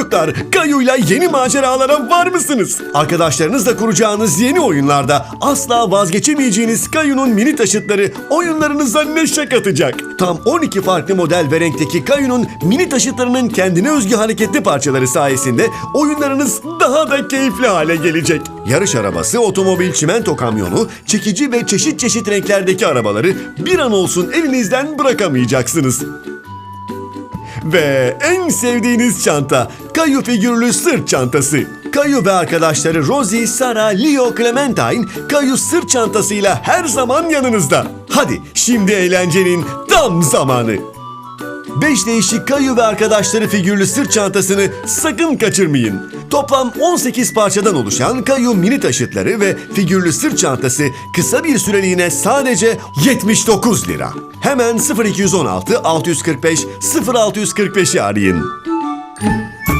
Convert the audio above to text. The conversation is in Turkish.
Çocuklar, Kayu'yla yeni maceralara var mısınız? Arkadaşlarınızla kuracağınız yeni oyunlarda asla vazgeçemeyeceğiniz Kayu'nun mini taşıtları oyunlarınıza neşe katacak. Tam 12 farklı model ve renkteki Kayu'nun mini taşıtlarının kendine özgü hareketli parçaları sayesinde oyunlarınız daha da keyifli hale gelecek. Yarış arabası, otomobil, çimento kamyonu, çekici ve çeşit çeşit renklerdeki arabaları bir an olsun elinizden bırakamayacaksınız. Ve en sevdiğiniz çanta, Kayu figürlü sırt çantası. Kayu ve arkadaşları Rosie, Sara, Leo, Clementine, Kayu sırt çantasıyla her zaman yanınızda. Hadi şimdi eğlencenin tam zamanı. 5 değişik Kayu ve arkadaşları figürlü sırt çantasını sakın kaçırmayın. Toplam 18 parçadan oluşan Kayu mini taşıtları ve figürlü sırt çantası kısa bir süreliğine sadece 79 lira. Hemen 0216 645 0645'i arayın.